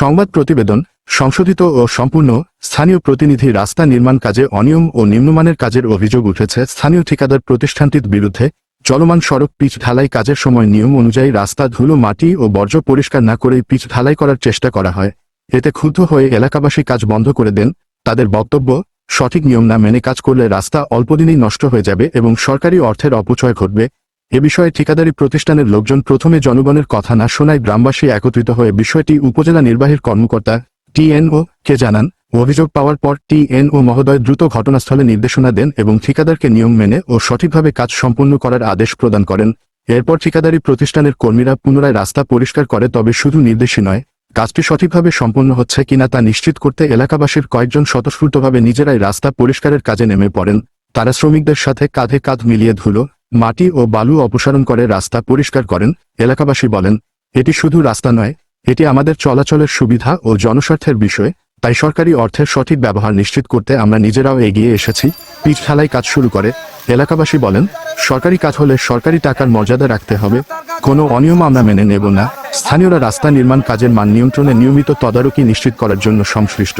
সংবাদ প্রতিবেদন, সংশোধিত ও সম্পূর্ণ স্থানীয় প্রতিনিধি রাস্তা নির্মাণ কাজে অনিয়ম ও নিম্নমানের কাজের অভিযোগ উঠেছে। স্থানীয় ঠিকাদার প্রতিষ্ঠানটির বিরুদ্ধে চলমান সড়ক পিচ ঢালাই কাজের সময় নিয়ম অনুযায়ী রাস্তা ধুলো, মাটি ও বর্জ্য পরিষ্কার না করেই পিচ ঢালাই করার চেষ্টা করা হয়। এতে ক্ষুব্ধ হয়ে এলাকাবাসী কাজ বন্ধ করে দেন। তাদের বক্তব্য, সঠিক নিয়ম না মেনে কাজ করলে রাস্তা অল্পদিনেই নষ্ট হয়ে যাবে এবং সরকারি অর্থের অপচয় ঘটবে। এ বিষয়ে ঠিকাদারি প্রতিষ্ঠানের লোকজন প্রথমে জনগণের কথা না শোনায় গ্রামবাসী একত্রিত হয়ে বিষয়টি উপজেলা নির্বাহীর কর্মকর্তা টিএনও কে জানান। অভিযোগ পাওয়ার পর টিএনও মহোদয় দ্রুত ঘটনাস্থলে নির্দেশনা দেন এবং ঠিকাদারকে নিয়ম মেনে ও সঠিকভাবে কাজ সম্পন্ন করার আদেশ প্রদান করেন। এরপর ঠিকাদারি প্রতিষ্ঠানের কর্মীরা পুনরায় রাস্তা পরিষ্কার করে, তবে শুধু নির্দেশই নয়, কাজটি সঠিকভাবে সম্পন্ন হচ্ছে কিনা তা নিশ্চিত করতে এলাকাবাসীর কয়েকজন স্বতঃস্ফূর্তভাবে নিজেরাই রাস্তা পরিষ্কারের কাজে নেমে পড়েন। তারা শ্রমিকদের সাথে কাঁধে কাঁধ মিলিয়ে ধুলো মাটি ও বালু অপসারণ করে রাস্তা পরিষ্কার করেন, এলাকাবাসী বলেন, এটি শুধু রাস্তা নয়, এটি আমাদের চলাচলের সুবিধা ও জনস্বার্থের বিষয়, তাই সরকারি অর্থের সঠিক ব্যবহার নিশ্চিত করতে আমরা নিজেরাও এগিয়ে এসেছি, পিঠ ঢালাই কাজ শুরু করে। এলাকাবাসী বলেন, সরকারি কাজ হলে সরকারি টাকার মর্যাদা রাখতে হবে, কোনো অনিয়ম আমরা মেনে নেব না। স্থানীয়রা রাস্তা নির্মাণ কাজের মান নিয়ন্ত্রণে নিয়মিত তদারকি নিশ্চিত করার জন্য সংশ্লিষ্ট।